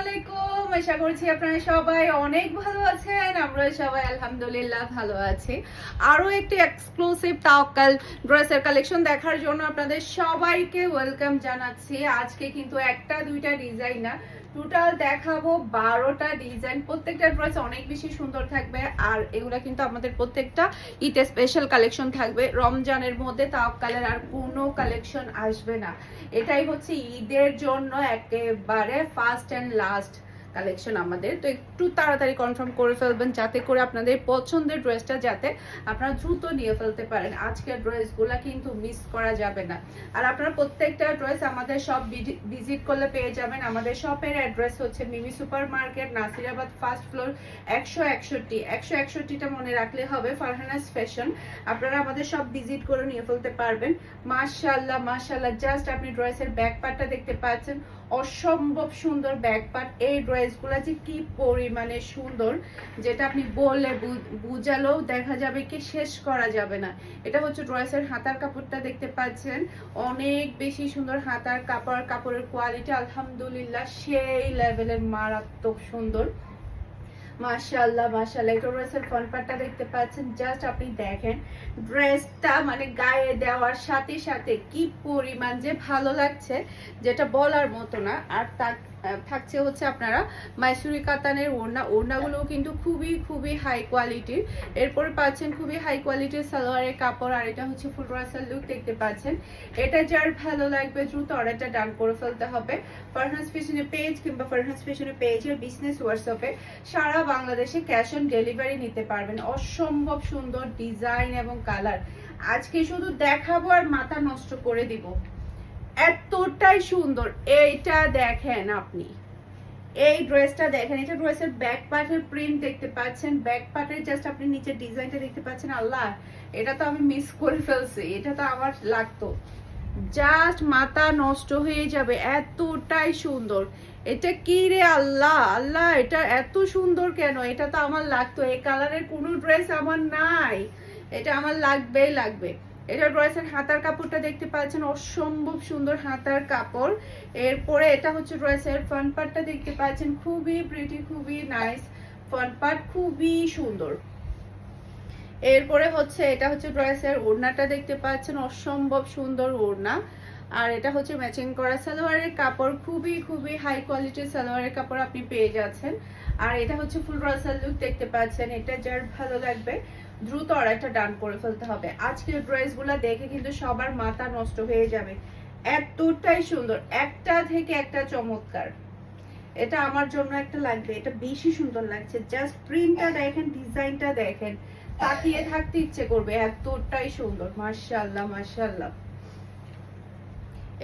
আলাইকুম আশা করছি আপনারা সবাই অনেক ভালো আছেন। আমরা সবাই আলহামদুলিল্লাহ ভালো আছি। আরও একটি এক্সক্লুসিভ তাওকাল ড্রেসের কালেকশন দেখার জন্য আপনাদের সবাইকে ওয়েলকাম জানাচ্ছি। আজকে কিন্তু একটা, দুইটা ডিজাইন না টোটাল দেখাবো বারোটা ডিজাইন প্রত্যেকটার ড্রেস অনেক বেশি সুন্দর থাকবে। আর এগুলা কিন্তু আমাদের প্রত্যেকটা ঈদে স্পেশাল কালেকশন থাকবে। রমজানের মধ্যে তাওকালের আর কোনো কালেকশন আসবে না। এটাই হচ্ছে ঈদের জন্য একেবারে ফার্স্ট অ্যান্ড লাস্ট কালেকশন আমাদের। তো একটু তাড়াতাড়ি কনফার্ম করে ফেলবেন যাতে করে আপনাদের পছন্দের ড্রেসটা যাতে আপনারা দ্রুত নিয়ে ফেলতে পারেন। আজকের ড্রেসগুলো কিন্তু মিস করা যাবে না। আর আপনারা প্রত্যেকটা ড্রেস আমাদের সব ভিজিট করলে পেয়ে যাবেন। আমাদের শপের অ্যাড্রেস হচ্ছে Mimi super market Nasirabad first floor একশো একষট্টি। একশো একষট্টিটা মনে রাখলে হবে ফারহানাস ফ্যাশন আপনারা আমাদের সব ভিজিট করে নিয়ে ফেলতে পারবেন। মাশাল্লাহ মাশাল্লাহ জাস্ট আপনি ড্রেসের ব্যাক পার্টটা দেখতে পাচ্ছেন। অসম্ভব সুন্দর ব্যাক পার্ট এই ড্রেসগুলো যে কি পরিমাণে সুন্দর, যেটা আপনি বললে বুঝালেও দেখা যাবে কি শেষ করা যাবে না। এটা হচ্ছে ড্রেসের হাতার কাপড়টা দেখতে পাচ্ছেন। অনেক বেশি সুন্দর হাতার কাপড়, কাপড়ের কোয়ালিটি আলহামদুলিল্লাহ সেই লেভেলের মারাত্মক সুন্দর। মাশাআল্লাহ মাশাল্লাহ এটা রয়েছে ফ্রন্ট পার্টটা দেখতে পাচ্ছেন জাস্ট আপনি দেখেন। ড্রেসটা মানে গায়ে দেওয়ার সাথে সাথে কি পরিমাণ যে ভালো লাগছে, যেটা বলার মতো না। আর তার থাকছে হচ্ছে আপনারা মাইসুরি কাতানের ওড়না। ওড়নাগুলোও কিন্তু খুবই খুবই হাই কোয়ালিটির এরপরে পাচ্ছেন খুবই হাই কোয়ালিটির সালোয়ারের কাপড়, আর এটা হচ্ছে ফুল রাসাল লুক দেখতে পাচ্ছেন। এটা যার ভালো লাগবে, দ্রুত অর্ডারটা ডান করে ফেলতে হবে। ফারহান্স ফ্যাশনের পেজ কিংবা ফারহান্স ফ্যাশনের পেজের বিজনেস হোয়াটসঅ্যাপে সারা বাংলাদেশে ক্যাশ অন ডেলিভারি নিতে পারবেন। অসম্ভব সুন্দর ডিজাইন এবং কালার আজকে শুধু দেখাবো আর মাথা নষ্ট করে দিব। এতটাই সুন্দর। এইটা দেখেন আপনি। এই ড্রেসটা দেখেন, এটা ড্রেসের ব্যাক পার্টের প্রিন্ট দেখতে পাচ্ছেন। ব্যাক পার্টের জাস্ট আপনি নিচের ডিজাইনটা দেখতে পাচ্ছেন। আল্লাহ, এটা তো আমি মিস করে ফেলছি। এটা তো আমার লাগতো। জাস্ট মাথা নষ্ট হয়ে যাবে। এতটাই সুন্দর। এটা কি রে আল্লাহ? আল্লাহ, এটা এত সুন্দর কেন? এটা তো আমার লাগতো। এই কালারের কোনো ড্রেস আমার নাই। এটা আমার লাগবেই লাগবে। এটা রয়েছেন হাতার কাপড়টা দেখতে পাচ্ছেন, অসম্ভব সুন্দর হাতার কাপড়। এরপরে এটা হচ্ছে রয়েছে ফ্রন্ট পার্টটা দেখতে পাচ্ছেন, খুবই প্রিটি খুবই নাইস ফ্রন্ট পার্ট খুবই সুন্দর। এরপরে হচ্ছে, এটা হচ্ছে ড্রয়েসের ওড়নাটা দেখতে পাচ্ছেন, অসম্ভব সুন্দর ওড়না। আর এটা হচ্ছে ম্যাচিং করা সালোয়ারের কাপড়, খুবই খুবই হাই কোয়ালিটির সালোয়ারের কাপড় আপনি পেয়ে যাচ্ছেন। আর এটা হচ্ছে ফুল রাসাল লুক দেখতে পাচ্ছেন, এটা যার ভালো লাগবে, দ্রুত অর্ডারটা ডান করে ফেলতে হবে। আজকের ড্রেসগুলো দেখে কিন্তু সবার মাথা নষ্ট হয়ে যাবে। এতটাই সুন্দর, একটা থেকে একটা চমৎকার। এটা আমার জন্য একটা লাগবে, এটা বেশি সুন্দর লাগছে। জাস্ট প্রিন্টটা দেখেন ডিজাইনটা দেখেন। তাকিয়ে থাকতে ইচ্ছে করবে, এতটাই সুন্দর। মাশাআল্লাহ মাশাআল্লাহ।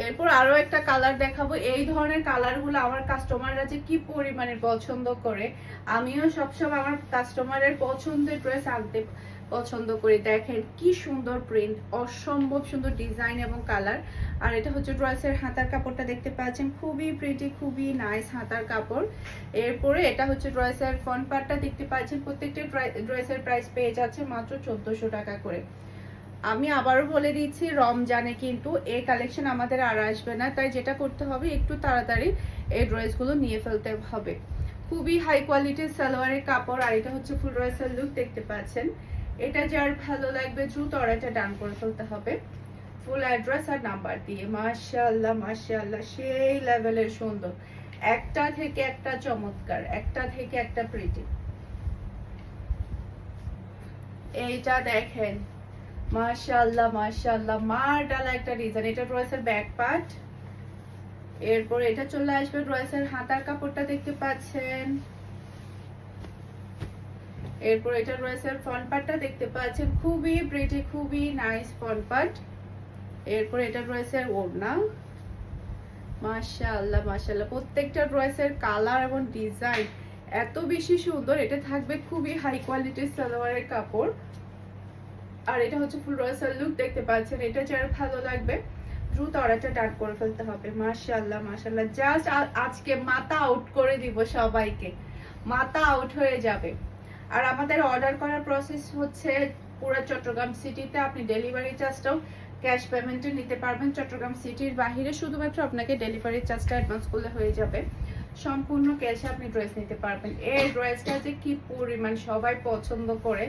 এরপর আরও একটা কালার দেখাবো। এই ধরনের কালারগুলো আমার কাস্টমাররা যে কি পরিমাণে পছন্দ করে, আমিও সবসময় আমার কাস্টমারের পছন্দের ড্রেস আনতে পছন্দ করি। দেখেন কি সুন্দর প্রিন্ট অসম্ভব সুন্দর ডিজাইন এবং কালার আর এটা হচ্ছে ড্রেসের হাতার কাপড়টা দেখতে পাচ্ছেন, খুবই প্রিটি খুবই নাইস হাতার কাপড়। এরপরে এটা হচ্ছে ড্রেসের ফ্রন্ট পার্টটা দেখতে পাচ্ছেন, প্রত্যেকটা ড্রেসের প্রাইস পেয়ে যাচ্ছে মাত্র চোদ্দশো টাকা করে। আমি আবারও বলে দিচ্ছি, রমজানে কিন্তু এই কালেকশন আমাদের আর আসবে না। তাই যেটা করতে হবে, একটু তাড়াতাড়ি এই ড্রেসগুলো নিয়ে ফেলতে হবে। খুবই হাই কোয়ালিটির সালোয়ারের কাপড়, আর এটা হচ্ছে ফুল ড্রেসের লুক দেখতে পাচ্ছেন। এটা যার ভালো লাগবে, দ্রুত অর্ডারটা ডান করে ফেলতে হবে। ফুল অ্যাড্রেস আর নাম্বার দিয়ে। মাশাআল্লাহ মাশাআল্লাহ, সেই লেভেলের সুন্দর। একটা থেকে একটা চমৎকার, একটা থেকে একটা প্রিটি এইটা দেখেন মাশাআল্লাহ মাশাআল্লাহ। মার ডালা একটা ডিজাইন এটা ড্রেসের ব্যাক পার্ট এরপর এটা চলে আসবে ড্রেসের হাতার কাপড়টা দেখতে পাচ্ছেন। এরপর এটা ফ্রন্ট পার্টটা দেখতে পাচ্ছেন। খুবই খুবই নাইস ফ্রন্ট পার্ট এরপর এটা ড্রেসের ওড়না। মাশাআল্লাহ মাশাআল্লাহ। প্রত্যেকটা ড্রেসের কালার এবং ডিজাইন এত বেশি সুন্দর। এটা থাকবে খুবই হাই কোয়ালিটির সালোয়ারের কাপড়। আর এটা হচ্ছে ফুল রসাল লুক দেখতে পাচ্ছেন, এটা যার ভালো লাগবে। দ্রুত অর্ডারটা ডান করে ফেলতে হবে। মাশাআল্লাহ মাশাআল্লাহ। জাস্ট আজকে মাথা আউট করে দিব সবাইকে। মাথা আউট হয়ে যাবে। আর আমাদের অর্ডার করার প্রসেস হচ্ছে পুরো চট্টগ্রাম সিটিতে আপনি ডেলিভারি চার্জটাও ক্যাশ পেমেন্টে নিতে পারবেন। চট্টগ্রাম সিটির বাইরে শুধুমাত্র আপনাকে ডেলিভারি চার্জটা অ্যাডভান্স করলে হয়ে যাবে। সম্পূর্ণ ক্যাশে আপনি ড্রেস নিতে পারবেন। এই ড্রেসটা যে কি পরিমাণ সবাই পছন্দ করে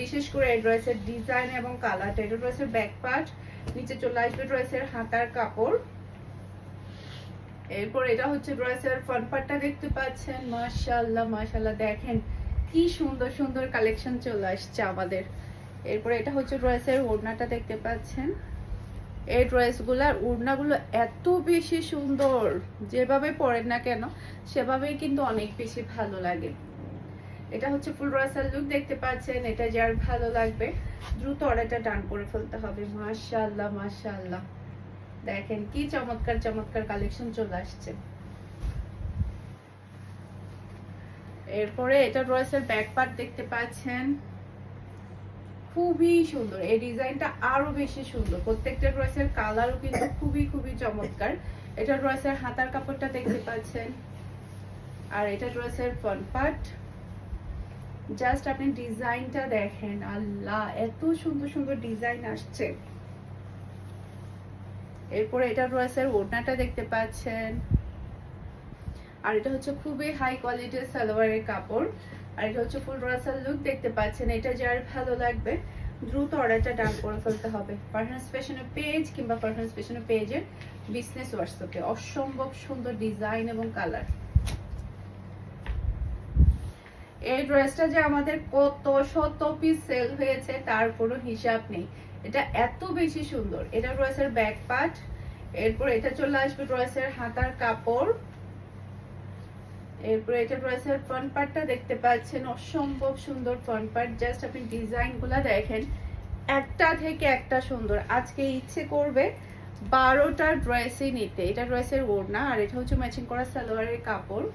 বিশেষ করে ড্রেসের ডিজাইন এবং কালারটা এটা ড্রেসের ব্যাক পার্ট নিচে চলে আসবে ড্রেসের হাতার কাপড়। এরপর এটা হচ্ছে ড্রেসের ফ্রন্ট পার্টটা দেখতে পাচ্ছেন। মাশাআল্লাহ মাশাআল্লাহ। দেখেন কি সুন্দর সুন্দর কালেকশন চলে আসছে আমাদের। এরপর এটা হচ্ছে ড্রেসের ওড়নাটা দেখতে পাচ্ছেন। এই ড্রেসগুলার ওড়নাগুলো এত বেশি সুন্দর। যেভাবে পরেন না কেন, সেভাবেই কিন্তু অনেক বেশি ভালো লাগে। এটা হচ্ছে ফুল ড্রেসের লুক, দেখতে পাচ্ছেন, এটা যার ভালো লাগবে। দ্রুত অর্ডারটা ডান করে ফেলতে হবে। মাশাআল্লাহ মাশাআল্লাহ। দেখেন কি চমৎকার চমৎকার কালেকশন চলে আসছে। এরপরে এটা ড্রেসের ব্যাক পার্ট দেখতে পাচ্ছেন। খুবই সুন্দর। এই ডিজাইনটা আরও বেশি সুন্দর। প্রত্যেকটা ড্রেসের কালারও কিন্তু খুবই খুবই চমৎকার। এটা ড্রেসের হাতার কাপড়টা দেখতে পাচ্ছেন। আর এটা ড্রেসের ফ্রন্ট পার্ট জাস্ট আপনি ডিজাইনটা দেখেন, আল্লাহ, এত সুন্দর সুন্দর ডিজাইন আসছে। এরপরে এটা ড্রেসের ওড়নাটা দেখতে পাচ্ছেন। আর এটা হচ্ছে খুবই হাই কোয়ালিটির সালোয়ারের কাপড়। আর এটা হচ্ছে ফুল ড্রেসের লুক দেখতে পাচ্ছেন। এটা যার ভালো লাগবে, দ্রুত অর্ডারটা ডান করে ফেলতে হবে। পারফরমেন্স ফ্যাশনের পেজ কিংবা পারফরমেন্স ফ্যাশনের পেজের বিজনেস হোয়াটসঅ্যাপে অসম্ভব সুন্দর ডিজাইন এবং কালার এই ড্রেসটা যে আমাদের কত শত পিস সেল হয়েছে, তার কোনো হিসাব নেই। এটা এত বেশি সুন্দর। এটা ড্রেসের ব্যাক পার্ট এরপর এটা চলে আসবে ড্রেসের হাতার কাপড়। এরপর এটা ড্রেসের ফ্রন্ট পার্টটা দেখতে পাচ্ছেন, অসম্ভব সুন্দর ফ্রন্ট পার্ট জাস্ট আপনি ডিজাইনগুলা দেখেন, একটা থেকে একটা সুন্দর। আজকে ইচ্ছে করবে বারোটা ড্রেসই নিতে। এটা ড্রেসের ওড়না, আর এটা হচ্ছে ম্যাচিং করা সালোয়ারের কাপড়।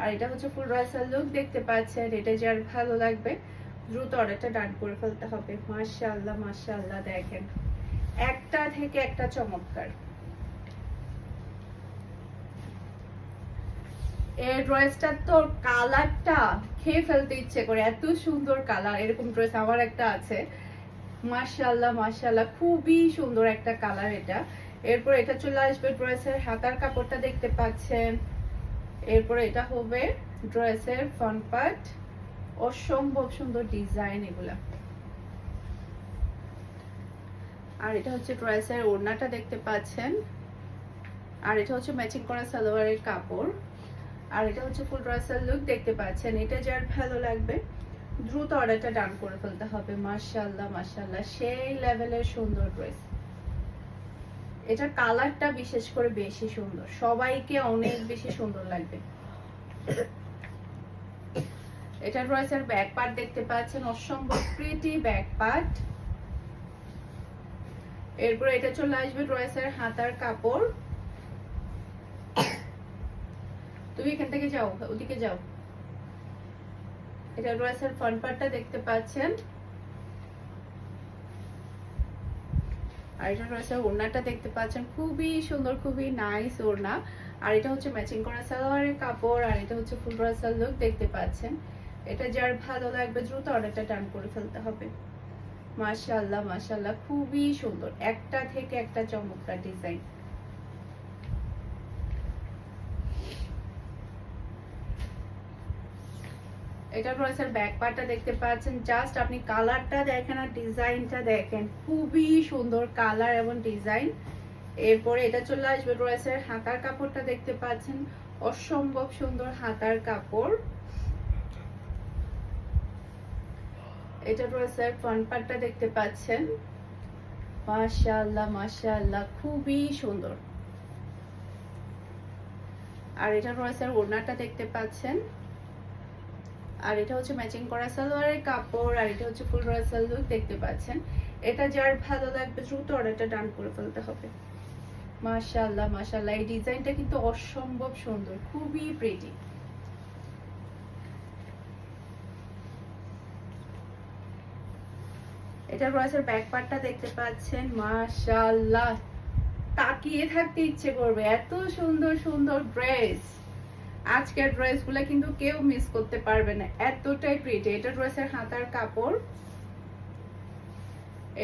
আর এটা হচ্ছে ফুল ড্রেসের লুক দেখতে পাচ্ছেন, এটা যার ভালো লাগবে, দ্রুত অর্ডারটা ডান করে ফেলতে হবে। মাশাআল্লাহ মাশাআল্লাহ, দেখেন। একটা থেকে একটা চমৎকার। এই ড্রেসটার তো কালারটা খেয়ে ফেলতে ইচ্ছে করে, এত সুন্দর কালার, এরকম ড্রেস আমার একটা আছে। মাশাআল্লাহ মাশাআল্লাহ, খুবই সুন্দর একটা কালার এটা। এরপর এটা চলে আসবে ড্রেসের হাতার কাপড়টা দেখতে পাচ্ছেন। এরপর এটা হবে ড্রেসের ফ্রন্ট পার্ট অসম্ভব সুন্দর ডিজাইন এগুলা। আর এটা হচ্ছে ড্রেসের ওড়নাটা দেখতে পাচ্ছেন। আর এটা হচ্ছে ম্যাচিং করা সালোয়ারের কাপড়। আর এটা হচ্ছে ফুল ড্রেসের লুক দেখতে পাচ্ছেন। এটা যার ভালো লাগবে, দ্রুত অর্ডারটা ডান করে ফেলতে হবে। মাশাআল্লাহ মাশাআল্লাহ, সেই লেভেলের সুন্দর ড্রেস এটার কালারটা বিশেষ করে বেশি সুন্দর। সবাইকে অনেক বেশি সুন্দর লাগবে। এটা ড্রেসের ব্যাক পার্ট দেখতে পাচ্ছেন, অসম্ভব প্রিটি ব্যাক পার্ট এরপর এটা চলে আসবে ড্রেসের হাতার কাপড়। তুমি এখান থেকে যাও, ওদিকে যাও। এটা ড্রেসের ফ্রন্ট পার্টটা দেখতে পাচ্ছেন। আর এটা রয়েছে ওড়নাটা দেখতে পাচ্ছেন। খুবই সুন্দর, খুবই নাইস ওড়না। আর এটা হচ্ছে ম্যাচিং করা সালোয়ারের কাপড়, আর এটা হচ্ছে ফুল রাসাল লুক দেখতে পাচ্ছেন। এটা যার ভালো লাগবে দ্রুত অর্ডারটা টান করে ফেলতে হবে। মাশাআল্লাহ মাশাআল্লাহ, খুবই সুন্দর। একটা থেকে একটা চমৎকার ডিজাইন এটা ড্রেসের ব্যাক পার্টটা দেখতে পাচ্ছেন। জাস্ট আপনি কালারটা দেখেন আর ডিজাইনটা দেখেন। খুবই সুন্দর কালার এবং ডিজাইন এরপরে এটা চলে আসবে ড্রেসের হাতার কাপড়টা দেখতে পাচ্ছেন। অসম্ভব সুন্দর হাতার কাপড়। এটা ড্রেসের ফ্রন্ট পার্টটা দেখতে পাচ্ছেন। মাশাআল্লাহ মাশাআল্লাহ, খুবই সুন্দর। আর এটা ড্রেসের ওড়নাটা দেখতে পাচ্ছেন। আর এটা হচ্ছে ম্যাচিং করা সালোয়ারের কাপড়, আর এটা হচ্ছে ফুল রয়েসাল লুক দেখতে পাচ্ছেন। এটা যার ভালো লাগবে দ্রুত অর্ডারটা ডান করে ফেলতে হবে। মাশাআল্লাহ মাশাআল্লাহ, এই ডিজাইনটা কিন্তু অসম্ভব সুন্দর, খুবই প্রিটি এটা রয়েসের ব্যাক পার্টটা দেখতে পাচ্ছেন, মাশাআল্লাহ। তাকিয়ে থাকতে ইচ্ছে করবে, এত সুন্দর সুন্দর ড্রেস আজকের ড্রেসগুলো কিন্তু কেউ মিস করতে পারবে না। এতটাই প্রিটি এটা ড্রেসের হাতার কাপড়।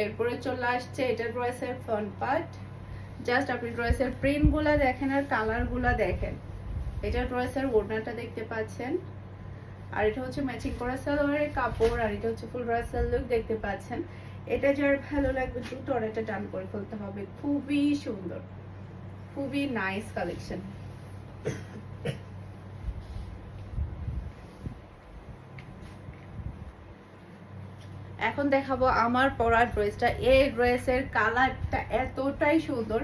এরপরে চলে আসছে এটা ড্রেসের ফ্রন্ট পার্ট জাস্ট আপনি ড্রেসের প্রিন্টগুলা দেখেন আর কালারগুলা দেখেন। এটা ড্রেসের ওড়নাটা দেখতে পাচ্ছেন। আর এটা হচ্ছে ম্যাচিং করা সালোয়ারের কাপড় আর এটা হচ্ছে ফুল ড্রেসের লুক দেখতে পাচ্ছেন। এটা যার ভালো লাগবে দ্রুত অর্ডারটা ডান করে ফেলতে হবে। খুবই সুন্দর। খুবই নাইস কালেকশন এখন দেখাবো আমার পরা ড্রেসটা। এই ড্রেসের কালারটা এতটাই সুন্দর।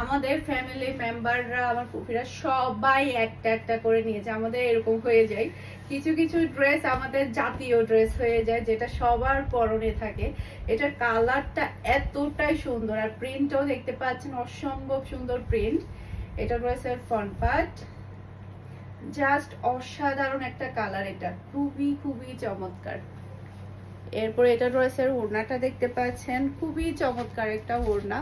আমাদের ফ্যামিলি মেম্বাররা আমার পুফিরা সবাই একটা একটা করে নিয়েছে। আমাদের এরকম হয়ে যায়। কিছু কিছু ড্রেস আমাদের জাতীয় ড্রেস হয়ে যায়, যেটা সবার পরনে থাকে। এটার কালারটা এতটাই সুন্দর। আর প্রিন্টও দেখতে পাচ্ছেন, অসম্ভব সুন্দর প্রিন্ট এটা ড্রেসের ফ্রন্ট পার্ট জাস্ট অসাধারণ একটা কালার এটা। খুবই খুবই চমৎকার। এরপরে এটা ড্রেসের ওড়নাটা দেখতে পাচ্ছেন। খুবই চমৎকার একটা ওড়না।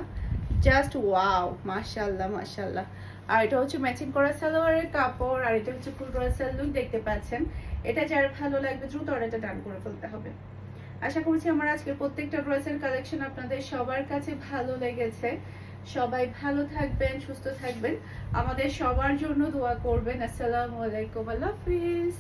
জাস্ট ওয়াও মাশাল্লাহ মাশাল্লাহ আর এটা হচ্ছে ম্যাচিং করা সালোয়ারের কাপড়, আর এটা হচ্ছে ফুল ড্রেসের লুক দেখতে পাচ্ছেন। এটা যার ভালো লাগবে দ্রুত অর্ডারটা ডান করে ফেলতে হবে। আশা করছি আমার আজকে প্রত্যেকটা ড্রেসের কালেকশন আপনাদের সবার কাছে ভালো লেগেছে। সবাই ভালো থাকবেন, সুস্থ থাকবেন। আমাদের সবার জন্য দোয়া করবেন। আসসালামু আলাইকুম, আল্লাহ হাফিজ।